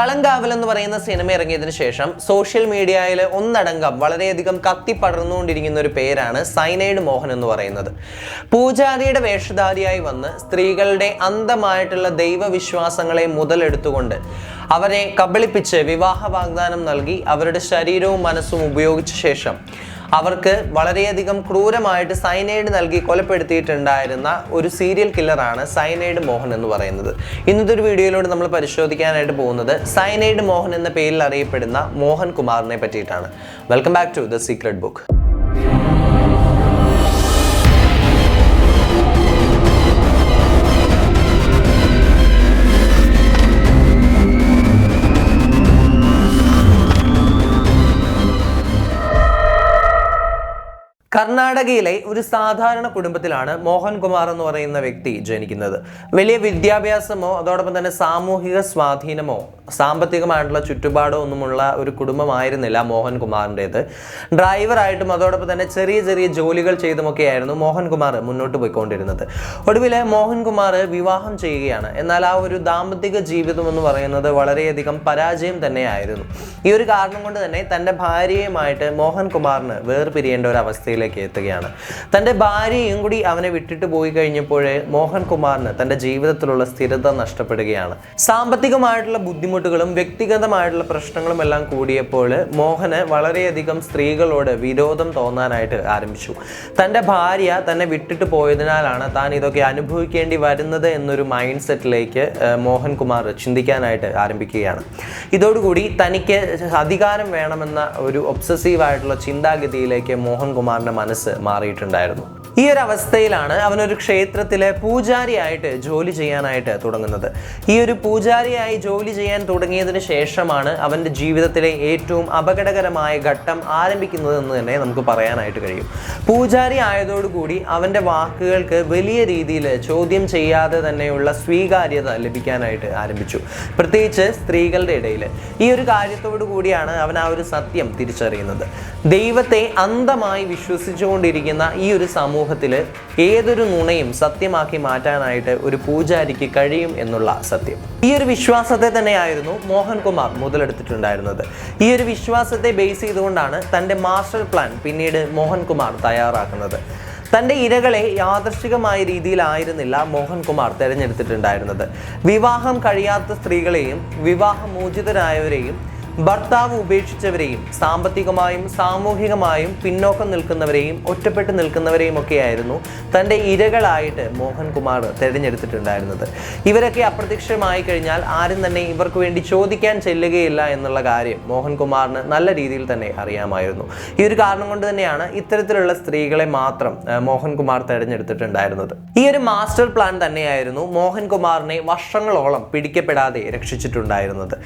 കളങ്കാവൽ എന്ന് പറയുന്ന സിനിമ ഇറങ്ങിയതിനു ശേഷം സോഷ്യൽ മീഡിയയിൽ ഒന്നടങ്കം വളരെയധികം കത്തിപ്പടർന്നുകൊണ്ടിരിക്കുന്ന ഒരു പേരാണ് സൈനൈഡ് മോഹൻ എന്ന് പറയുന്നത്. പൂജാരിയുടെ വേഷധാരിയായി വന്ന് സ്ത്രീകളുടെ അന്ധമായിട്ടുള്ള ദൈവവിശ്വാസങ്ങളെ മുതലെടുത്തുകൊണ്ട് അവരെ കബളിപ്പിച്ച് വിവാഹ വാഗ്ദാനം നൽകി അവരുടെ ശരീരവും മനസ്സും ഉപയോഗിച്ച ശേഷം അവർക്ക് വളരെയധികം ക്രൂരമായിട്ട് സൈനൈഡ് നൽകി കൊലപ്പെടുത്തിയിട്ടുണ്ടായിരുന്ന ഒരു സീരിയൽ കില്ലറാണ് സൈനൈഡ് മോഹൻ എന്ന് പറയുന്നത്. ഇന്നത്തെ ഒരു വീഡിയോയിലൂടെ നമ്മൾ പരിശോധിക്കാനായിട്ട് പോകുന്നത് സൈനൈഡ് മോഹൻ എന്ന പേരിൽ അറിയപ്പെടുന്ന മോഹൻ കുമാറിനെ പറ്റിയിട്ടാണ്. Welcome back to the secret book കർണാടകയിലെ ഒരു സാധാരണ കുടുംബത്തിലാണ് മോഹൻകുമാർ എന്ന് പറയുന്ന വ്യക്തി ജനിക്കുന്നത്. വലിയ വിദ്യാഭ്യാസമോ അതോടൊപ്പം തന്നെ സാമൂഹിക സ്വാധീനമോ സാമ്പത്തികമായിട്ടുള്ള ചുറ്റുപാടോ ഒന്നുമുള്ള ഒരു കുടുംബമായിരുന്നില്ല മോഹൻകുമാറിന്റേത്. ഡ്രൈവറായിട്ടും അതോടൊപ്പം തന്നെ ചെറിയ ചെറിയ ജോലികൾ ചെയ്തുമൊക്കെയായിരുന്നു മോഹൻകുമാർ മുന്നോട്ട് പോയിക്കൊണ്ടിരുന്നത്. ഒടുവിൽ മോഹൻകുമാർ വിവാഹം ചെയ്യുകയാണ്. എന്നാൽ ആ ഒരു ദാമ്പത്തിക ജീവിതം എന്ന് പറയുന്നത് വളരെയധികം പരാജയം തന്നെയായിരുന്നു. ഈ ഒരു കാരണം കൊണ്ട് തന്നെ തന്റെ ഭാര്യയുമായിട്ട് മോഹൻകുമാറിന് വേർപിരിയേണ്ട ഒരു അവസ്ഥയിലേക്ക് എത്തുകയാണ്. തന്റെ ഭാര്യയും കൂടി അവനെ വിട്ടിട്ട് പോയി കഴിഞ്ഞപ്പോൾ മോഹൻകുമാറിന് തന്റെ ജീവിതത്തിലുള്ള സ്ഥിരത നഷ്ടപ്പെടുകയാണ്. സാമ്പത്തികമായിട്ടുള്ള ബുദ്ധിമുട്ടുകളും വ്യക്തിഗതമായിട്ടുള്ള പ്രശ്നങ്ങളും എല്ലാം കൂടിയപ്പോൾ മോഹന് വളരെയധികം സ്ത്രീകളോട് വിരോധം തോന്നാനായിട്ട് ആരംഭിച്ചു. തന്റെ ഭാര്യ തന്നെ വിട്ടിട്ട് പോയതിനാലാണ് താൻ ഇതൊക്കെ അനുഭവിക്കേണ്ടി വരുന്നത് എന്നൊരു മൈൻഡ് സെറ്റിലേക്ക് മോഹൻകുമാർ ചിന്തിക്കാനായിട്ട് ആരംഭിക്കുകയാണ്. ഇതോടുകൂടി തനിക്ക് അധികാരം വേണമെന്ന ഒരു ഒബ്സസീവ് ആയിട്ടുള്ള ചിന്താഗതിയിലേക്ക് മോഹൻകുമാറിന്റെ മനസ്സ് മാറിയിട്ടുണ്ടായിരുന്നു. ഈ ഒരു അവസ്ഥയിലാണ് അവനൊരു ക്ഷേത്രത്തിലെ പൂജാരിയായിട്ട് ജോലി ചെയ്യാനായിട്ട് തുടങ്ങുന്നത്. ഈ ഒരു പൂജാരിയായി ജോലി ചെയ്യാൻ തുടങ്ങിയതിന് ശേഷമാണ് അവന്റെ ജീവിതത്തിലെ ഏറ്റവും അപകടകരമായ ഘട്ടം ആരംഭിക്കുന്നതെന്ന് തന്നെ നമുക്ക് പറയാനായിട്ട് കഴിയും. പൂജാരി ആയതോടുകൂടി അവന്റെ വാക്കുകൾക്ക് വലിയ രീതിയിൽ ചോദ്യം ചെയ്യാതെ തന്നെയുള്ള സ്വീകാര്യത ലഭിക്കാനായിട്ട് ആരംഭിച്ചു. പ്രത്യേകിച്ച് സ്ത്രീകളുടെ ഇടയിൽ. ഈ ഒരു കാര്യത്തോടു കൂടിയാണ് അവൻ ആ ഒരു സത്യം തിരിച്ചറിയുന്നത്. ദൈവത്തെ അന്ധമായി വിശ്വസിച്ചുകൊണ്ടിരിക്കുന്ന ഈ ഒരു സമൂഹത്തിൽ ഏതൊരു നുണയും സത്യമാക്കി മാറ്റാനായിട്ട് ഒരു പൂജാരിക്ക് കഴിയും എന്നുള്ള സത്യം. ഈ ഒരു വിശ്വാസത്തെ തന്നെയായിരുന്നു മോഹൻകുമാർ മുതലെടുത്തിട്ടുണ്ടായിരുന്നത്. ഈ ഒരു വിശ്വാസത്തെ ബേസ് ചെയ്തുകൊണ്ടാണ് തന്റെ മാസ്റ്റർ പ്ലാൻ പിന്നീട് മോഹൻകുമാർ തയ്യാറാക്കുന്നത്. തന്റെ ഇരകളെ യാദർശികമായ രീതിയിലായിരുന്നില്ല മോഹൻകുമാർ തിരഞ്ഞെടുത്തിട്ടുണ്ടായിരുന്നത്. വിവാഹം കഴിയാത്ത സ്ത്രീകളെയും വിവാഹമോചിതരായവരെയും ഭർത്താവ് ഉപേക്ഷിച്ചവരെയും സാമ്പത്തികമായും സാമൂഹികമായും പിന്നോക്കം നിൽക്കുന്നവരെയും ഒറ്റപ്പെട്ട് നിൽക്കുന്നവരെയും ഒക്കെയായിരുന്നു തന്റെ ഇരകളായിട്ട് മോഹൻകുമാർ തിരഞ്ഞെടുത്തിട്ടുണ്ടായിരുന്നത്. ഇവരൊക്കെ അപ്രത്യക്ഷമായി കഴിഞ്ഞാൽ ആരും തന്നെ ഇവർക്ക് വേണ്ടി ചോദിക്കാൻ ചെല്ലുകയില്ല എന്നുള്ള കാര്യം മോഹൻകുമാറിന് നല്ല രീതിയിൽ തന്നെ അറിയാമായിരുന്നു. ഈ ഒരു കാരണം കൊണ്ട് തന്നെയാണ് ഇത്തരത്തിലുള്ള സ്ത്രീകളെ മാത്രം മോഹൻകുമാർ തിരഞ്ഞെടുത്തിട്ടുണ്ടായിരുന്നത്. ഈ ഒരു മാസ്റ്റർ പ്ലാൻ തന്നെയായിരുന്നു മോഹൻകുമാറിനെ വർഷങ്ങളോളം പിടിക്കപ്പെടാതെ രക്ഷിച്ചിട്ടുണ്ടായിരുന്നത്.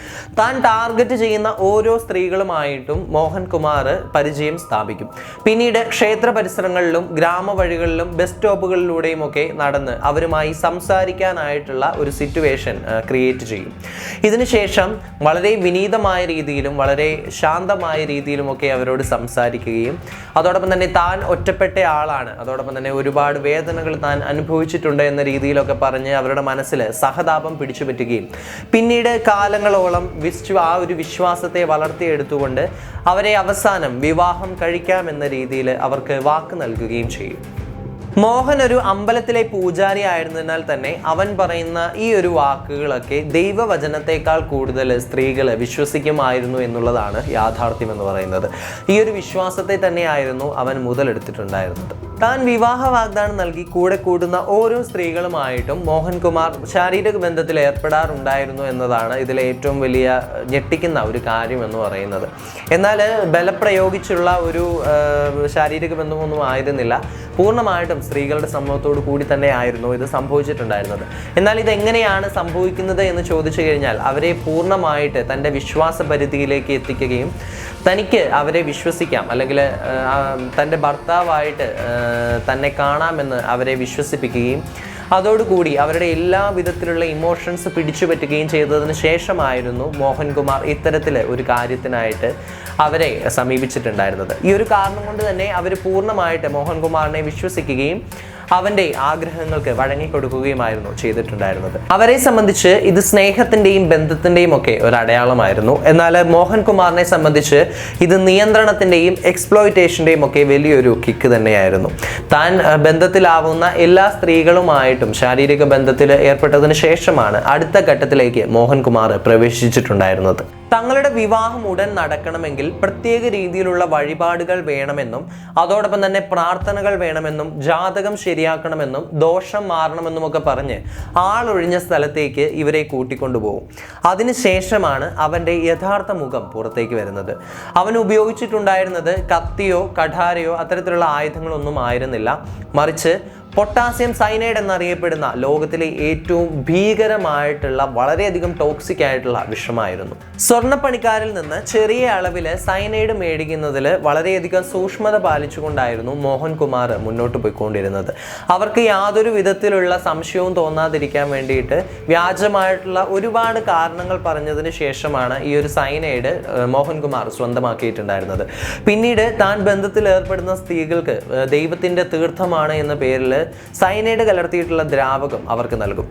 താൻ ടാർഗറ്റ് ചെയ്യുന്ന ഓരോ സ്ത്രീകളുമായിട്ടും മോഹൻകുമാർ പരിചയം സ്ഥാപിക്കും. പിന്നീട് ക്ഷേത്ര പരിസരങ്ങളിലും ഗ്രാമവഴികളിലും ബസ് സ്റ്റോപ്പുകളിലൂടെയും ഒക്കെ നടന്ന് അവരുമായി സംസാരിക്കാനായിട്ടുള്ള ഒരു സിറ്റുവേഷൻ ക്രിയേറ്റ് ചെയ്യും. ഇതിനുശേഷം വളരെ വിനീതമായ രീതിയിലും വളരെ ശാന്തമായ രീതിയിലുമൊക്കെ അവരോട് സംസാരിക്കുകയും അതോടൊപ്പം തന്നെ താൻ ഒറ്റപ്പെട്ട ആളാണ്. അതോടൊപ്പം തന്നെ ഒരുപാട് വേദനകൾ താൻ അനുഭവിച്ചിട്ടുണ്ട് എന്ന രീതിയിലൊക്കെ പറഞ്ഞ് അവരുടെ മനസ്സിൽ സഹതാപം പിടിച്ചു പറ്റുകയും പിന്നീട് കാലങ്ങളോളം വിശ്വ ആ ഒരു വിശ്വാസത്തെ വളർത്തിയെടുത്തുകൊണ്ട് അവരെ അവസാനം വിവാഹം കഴിക്കാമെന്ന രീതിയിൽ അവർക്ക് വാക്ക് നൽകുകയും ചെയ്യും. മോഹൻ ഒരു അമ്പലത്തിലെ പൂജാരി ആയിരുന്നതിനാൽ തന്നെ അവൻ പറയുന്ന ഈ ഒരു വാക്കുകളൊക്കെ ദൈവവചനത്തെക്കാൾ കൂടുതൽ സ്ത്രീകൾ വിശ്വസിക്കുമായിരുന്നു എന്നുള്ളതാണ് യാഥാർത്ഥ്യം എന്ന് പറയുന്നത്. ഈ ഒരു വിശ്വാസത്തെ തന്നെയായിരുന്നു അവൻ മുതലെടുത്തിട്ടുണ്ടായിരുന്നത്. താൻ വിവാഹ വാഗ്ദാനം നൽകി കൂടെ കൂടുന്ന ഓരോ സ്ത്രീകളുമായിട്ടും മോഹൻകുമാർ ശാരീരിക ബന്ധത്തിൽ ഏർപ്പെടാറുണ്ടായിരുന്നു എന്നതാണ് ഇതിലെ ഏറ്റവും വലിയ ഞെട്ടിക്കുന്ന ഒരു കാര്യം എന്ന് പറയുന്നത്. എന്നാൽ ബലപ്രയോഗിച്ചുള്ള ഒരു ശാരീരിക ബന്ധമൊന്നും ആയിരുന്നില്ല. പൂർണമായിട്ടും സ്ത്രീകളുടെ സമ്മതത്തോടു കൂടി തന്നെ ആയിരുന്നു ഇത് സംഭവിച്ചിട്ടുണ്ടായിരുന്നത്. എന്നാൽ ഇത് എങ്ങനെയാണ് സംഭവിക്കുന്നത് എന്ന് ചോദിച്ചു കഴിഞ്ഞാൽ അവരെ പൂർണമായിട്ട് തന്റെ വിശ്വാസ പരിധിയിലേക്ക് എത്തിക്കുകയും തനിക്ക് അവരെ വിശ്വസിക്കാം. അല്ലെങ്കിൽ തന്റെ ഭർത്താവായിട്ട് തന്നെ കാണാമെന്ന് അവരെ വിശ്വസിപ്പിക്കുകയും അതോടുകൂടി അവരുടെ എല്ലാ വിധത്തിലുള്ള ഇമോഷൻസ് പിടിച്ചു പറ്റുകയും ചെയ്തതിന് ശേഷമായിരുന്നു മോഹൻകുമാർ ഇത്തരത്തിൽ ഒരു കാര്യത്തിനായിട്ട് അവരെ സമീപിച്ചിട്ടുണ്ടായിരുന്നത്. ഈ ഒരു കാരണം കൊണ്ട് തന്നെ അവർ പൂർണമായിട്ട് മോഹൻകുമാറിനെ വിശ്വസിക്കുകയും അവന്റെ ആഗ്രഹങ്ങൾക്ക് വഴങ്ങിക്കൊടുക്കുകയുമായിരുന്നു ചെയ്തിട്ടുണ്ടായിരുന്നത്. അവരെ സംബന്ധിച്ച് ഇത് സ്നേഹത്തിന്റെയും ബന്ധത്തിന്റെയും ഒക്കെ ഒരു അടയാളമായിരുന്നു. എന്നാൽ മോഹൻകുമാറിനെ സംബന്ധിച്ച് ഇത് നിയന്ത്രണത്തിന്റെയും എക്സ്പ്ലോയിറ്റേഷന്റെയും ഒക്കെ വലിയൊരു കിക്ക് തന്നെയായിരുന്നു. താൻ ബന്ധത്തിലാവുന്ന എല്ലാ സ്ത്രീകളുമായിട്ടും ശാരീരിക ബന്ധത്തിൽ ഏർപ്പെട്ടതിന് ശേഷമാണ് അടുത്ത ഘട്ടത്തിലേക്ക് മോഹൻകുമാർ പ്രവേശിച്ചിട്ടുണ്ടായിരുന്നത്. തങ്ങളുടെ വിവാഹം ഉടൻ നടക്കണമെങ്കിൽ പ്രത്യേക രീതിയിലുള്ള വഴിപാടുകൾ വേണമെന്നും അതോടൊപ്പം തന്നെ പ്രാർത്ഥനകൾ വേണമെന്നും ജാതകം ശരിയാക്കണമെന്നും ദോഷം മാറണമെന്നും ഒക്കെ പറഞ്ഞ് ആളൊഴിഞ്ഞ സ്ഥലത്തേക്ക് ഇവരെ കൂട്ടിക്കൊണ്ടുപോകും. അതിനുശേഷമാണ് അവന്റെ യഥാർത്ഥ മുഖം പുറത്തേക്ക് വരുന്നത്. അവൻ ഉപയോഗിച്ചിട്ടുണ്ടായിരുന്നത് കത്തിയോ കഠാരയോ അത്തരത്തിലുള്ള ആയുധങ്ങളൊന്നും ആയിരുന്നില്ല. മറിച്ച് പൊട്ടാസ്യം സൈനൈഡ് എന്നറിയപ്പെടുന്ന ലോകത്തിലെ ഏറ്റവും ഭീകരമായിട്ടുള്ള വളരെയധികം ടോക്സിക് ആയിട്ടുള്ള വിഷമായിരുന്നു. സ്വർണപ്പണിക്കാരിൽ നിന്ന് ചെറിയ അളവിൽ സൈനൈഡ് മേടിക്കുന്നതിൽ വളരെയധികം സൂക്ഷ്മത പാലിച്ചുകൊണ്ടായിരുന്നു മോഹൻകുമാർ മുന്നോട്ട് പോയിക്കൊണ്ടിരുന്നത്. അവർക്ക് യാതൊരു വിധത്തിലുള്ള സംശയവും തോന്നാതിരിക്കാൻ വേണ്ടിയിട്ട് വ്യാജമായിട്ടുള്ള ഒരുപാട് കാരണങ്ങൾ പറഞ്ഞതിന് ശേഷമാണ് ഈ ഒരു സൈനൈഡ് മോഹൻകുമാർ സ്വന്തമാക്കിയിട്ടുണ്ടായിരുന്നത്. പിന്നീട് താൻ ബന്ധത്തിൽ ഏർപ്പെടുന്ന സ്ത്രീകൾക്ക് ദൈവത്തിന്റെ തീർത്ഥമാണ് എന്ന പേരിൽ സൈനൈഡ് കലർത്തിയിട്ടുള്ള ദ്രാവകം അവർക്ക് നൽകും.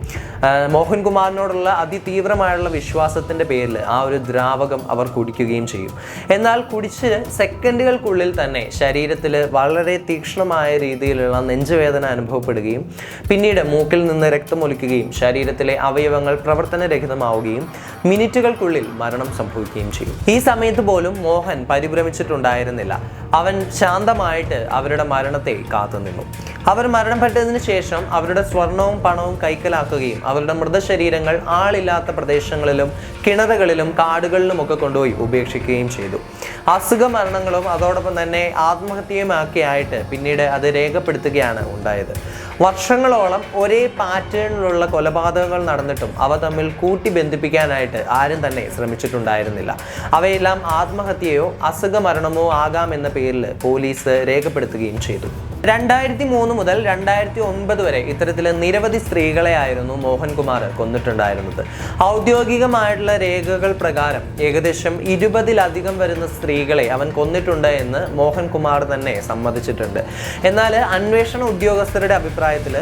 മോഹൻകുമാറിനോടുള്ള അതിതീവ്രമായുള്ള വിശ്വാസത്തിന്റെ പേരിൽ ആ ഒരു ദ്രാവകം അവർ കുടിക്കുകയും ചെയ്യും. എന്നാൽ കുടിച്ച് സെക്കൻഡുകൾക്കുള്ളിൽ തന്നെ ശരീരത്തിൽ വളരെ തീക്ഷ്ണമായ രീതിയിലുള്ള നെഞ്ചുവേദന അനുഭവപ്പെടുകയും പിന്നീട് മൂക്കിൽ നിന്ന് രക്തമൊലിക്കുകയും ശരീരത്തിലെ അവയവങ്ങൾ പ്രവർത്തനരഹിതമാവുകയും മിനിറ്റുകൾക്കുള്ളിൽ മരണം സംഭവിക്കുകയും ചെയ്യും. ഈ സമയത്ത് പോലും മോഹൻ പരിഭ്രമിച്ചിട്ടുണ്ടായിരുന്നില്ല. അവൻ ശാന്തമായിട്ട് അവരുടെ മരണത്തെ കാത്തുനിന്നു. അവർ മരണപ്പെട്ടതിന് ശേഷം അവരുടെ സ്വർണവും പണവും കൈക്കലാക്കുകയും അവരുടെ മൃതശരീരങ്ങൾ ആളില്ലാത്ത പ്രദേശങ്ങളിലും കിണറുകളിലും കാടുകളിലും ഒക്കെ കൊണ്ടുപോയി ഉപേക്ഷിക്കുകയും ചെയ്തു. അസുഖ മരണങ്ങളും അതോടൊപ്പം തന്നെ ആത്മഹത്യയുമൊക്കെ ആയിട്ട് പിന്നീട് അത് രേഖപ്പെടുത്തുകയാണ് ഉണ്ടായത്. വർഷങ്ങളോളം ഒരേ പാറ്റേണിലുള്ള കൊലപാതകങ്ങൾ നടന്നിട്ടും അവ തമ്മിൽ കൂട്ടി ബന്ധിപ്പിക്കാനായിട്ട് ആരും തന്നെ ശ്രമിച്ചിട്ടുണ്ടായിരുന്നില്ല. അവയെല്ലാം ആത്മഹത്യയോ അസുഖ മരണമോ എന്ന പേരിൽ പോലീസ് രേഖപ്പെടുത്തുകയും ചെയ്തു. രണ്ടായിരത്തി മൂന്ന് മുതൽ രണ്ടായിരത്തി ഒൻപത് വരെ ഇത്തരത്തിലെ നിരവധി സ്ത്രീകളെയായിരുന്നു മോഹൻകുമാർ കൊന്നിട്ടുണ്ടായിരുന്നത്. ഔദ്യോഗികമായിട്ടുള്ള രേഖകൾ പ്രകാരം ഏകദേശം ഇരുപതിലധികം വരുന്ന സ്ത്രീകളെ അവൻ കൊന്നിട്ടുണ്ട് എന്ന് മോഹൻകുമാർ തന്നെ സമ്മതിച്ചിട്ടുണ്ട്. എന്നാൽ അന്വേഷണ ഉദ്യോഗസ്ഥരുടെ അഭിപ്രായത്തിൽ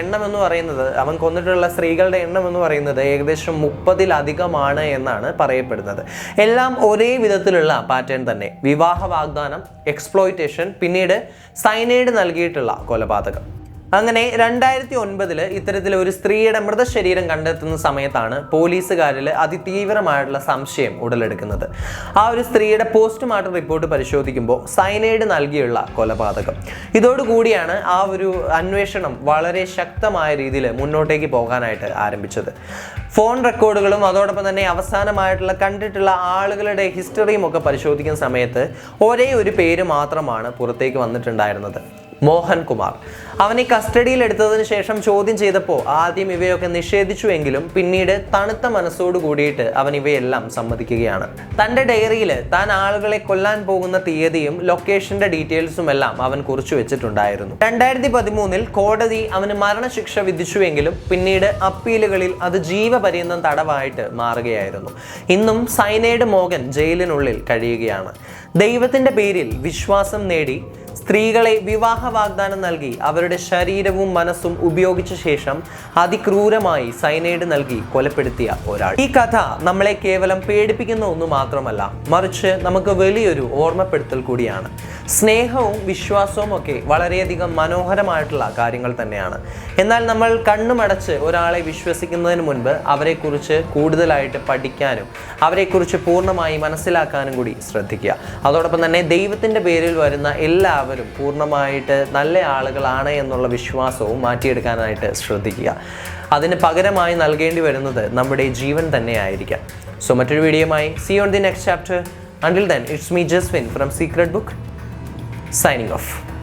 എണ്ണം എന്ന് പറയുന്നത് അവൻ കൊന്നിട്ടുള്ള സ്ത്രീകളുടെ എണ്ണം എന്ന് പറയുന്നത് ഏകദേശം മുപ്പതിലധികമാണ് എന്നാണ് പറയപ്പെടുന്നത്. എല്ലാം ഒരേ വിധത്തിലുള്ള പാറ്റേൺ തന്നെ. വിവാഹ വാഗ്ദാനം എക്സ്പ്ലോയിറ്റേഷൻ പിന്നീട് സൈനൈഡ് നൽകിയിട്ടുള്ള കൊലപാതകം. അങ്ങനെ രണ്ടായിരത്തി ഒൻപതിൽ ഇത്തരത്തിൽ ഒരു സ്ത്രീയുടെ മൃതശരീരം കണ്ടെത്തുന്ന സമയത്താണ് പോലീസുകാരിൽ അതിതീവ്രമായിട്ടുള്ള സംശയം ഉടലെടുക്കുന്നത്. ആ ഒരു സ്ത്രീയുടെ പോസ്റ്റ്മോർട്ടം റിപ്പോർട്ട് പരിശോധിക്കുമ്പോൾ സൈനൈഡ് നൽകിയുള്ള കൊലപാതകം. ഇതോടുകൂടിയാണ് ആ ഒരു അന്വേഷണം വളരെ ശക്തമായ രീതിയിൽ മുന്നോട്ടേക്ക് പോകാനായിട്ട് ആരംഭിച്ചത്. ഫോൺ റെക്കോർഡുകളും അതോടൊപ്പം തന്നെ അവസാനമായിട്ടുള്ള കണ്ടിട്ടുള്ള ആളുകളുടെ ഹിസ്റ്ററിയും ഒക്കെ പരിശോധിക്കുന്ന സമയത്ത് ഒരേ ഒരു പേര് മാത്രമാണ് പുറത്തേക്ക് വന്നിട്ടുണ്ടായിരുന്നത്. മോഹൻ കുമാർ അവനെ കസ്റ്റഡിയിൽ എടുത്തതിന് ശേഷം ചോദ്യം ചെയ്തപ്പോൾ ആദ്യം ഇവയൊക്കെ നിഷേധിച്ചുവെങ്കിലും പിന്നീട് തണുത്ത മനസ്സോട് കൂടിയിട്ട് അവൻ ഇവയെല്ലാം സമ്മതിക്കുകയാണ്. തന്റെ ഡയറിയിൽ താൻ ആളുകളെ കൊല്ലാൻ പോകുന്ന തീയതിയും ലൊക്കേഷന്റെ ഡീറ്റെയിൽസും എല്ലാം അവൻ കുറിച്ചു വെച്ചിട്ടുണ്ടായിരുന്നു. രണ്ടായിരത്തി പതിമൂന്നിൽ കോടതി അവന് മരണശിക്ഷ വിധിച്ചുവെങ്കിലും പിന്നീട് അപ്പീലുകളിൽ അത് ജീവപര്യന്തം തടവായിട്ട് മാറുകയായിരുന്നു. ഇന്നും സൈനൈഡ് മോഹൻ ജയിലിനുള്ളിൽ കഴിയുകയാണ്. ദൈവത്തിന്റെ പേരിൽ വിശ്വാസം നേടി സ്ത്രീകളെ വിവാഹ വാഗ്ദാനം നൽകി അവരുടെ ശരീരവും മനസ്സും ഉപയോഗിച്ച ശേഷം അതിക്രൂരമായി സൈനൈഡ് നൽകി കൊലപ്പെടുത്തിയ ഒരാൾ. ഈ കഥ നമ്മളെ കേവലം പേടിപ്പിക്കുന്ന ഒന്നു മാത്രമല്ല മറിച്ച് നമുക്ക് വലിയൊരു ഓർമ്മപ്പെടുത്തൽ കൂടിയാണ്. സ്നേഹവും വിശ്വാസവും ഒക്കെ വളരെയധികം മനോഹരമായിട്ടുള്ള കാര്യങ്ങൾ തന്നെയാണ്. എന്നാൽ നമ്മൾ കണ്ണുമടച്ച് ഒരാളെ വിശ്വസിക്കുന്നതിന് മുൻപ് അവരെക്കുറിച്ച് കൂടുതലായിട്ട് പഠിക്കാനും അവരെക്കുറിച്ച് പൂർണമായി മനസ്സിലാക്കാനും കൂടി ശ്രദ്ധിക്കുക. അതോടൊപ്പം തന്നെ ദൈവത്തിന്റെ പേരിൽ വരുന്ന എല്ലാവരും പൂർണമായിട്ട് നല്ല ആളുകളാണ് എന്നുള്ള വിശ്വാസവും മാറ്റിയെടുക്കാനായിട്ട് ശ്രദ്ധിക്കുക. അതിന് പകരമായി നൽകേണ്ടി വരുന്നത് നമ്മുടെ ജീവൻ തന്നെയായിരിക്കാം. സോ മറ്റൊരു വീഡിയോയുമായി see on the next chapter until then it's me Jaswin from secret book signing off.